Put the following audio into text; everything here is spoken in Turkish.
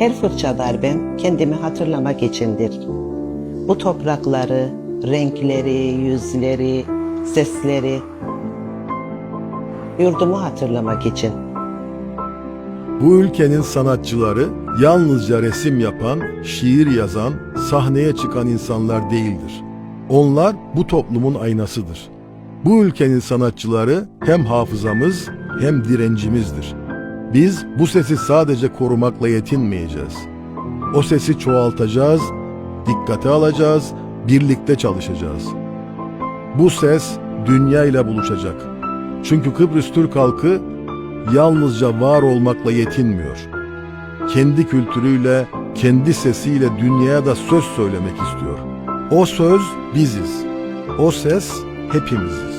Her fırça darbem kendimi hatırlamak içindir. Bu toprakları, renkleri, yüzleri, sesleri, yurdumu hatırlamak için. Bu ülkenin sanatçıları yalnızca resim yapan, şiir yazan, sahneye çıkan insanlar değildir. Onlar bu toplumun aynasıdır. Bu ülkenin sanatçıları hem hafızamız hem direncimizdir. Biz bu sesi sadece korumakla yetinmeyeceğiz. O sesi çoğaltacağız, dikkate alacağız, birlikte çalışacağız. Bu ses dünya ile buluşacak. Çünkü Kıbrıs Türk halkı yalnızca var olmakla yetinmiyor. Kendi kültürüyle, kendi sesiyle dünyaya da söz söylemek istiyor. O söz biziz. O ses hepimiziz.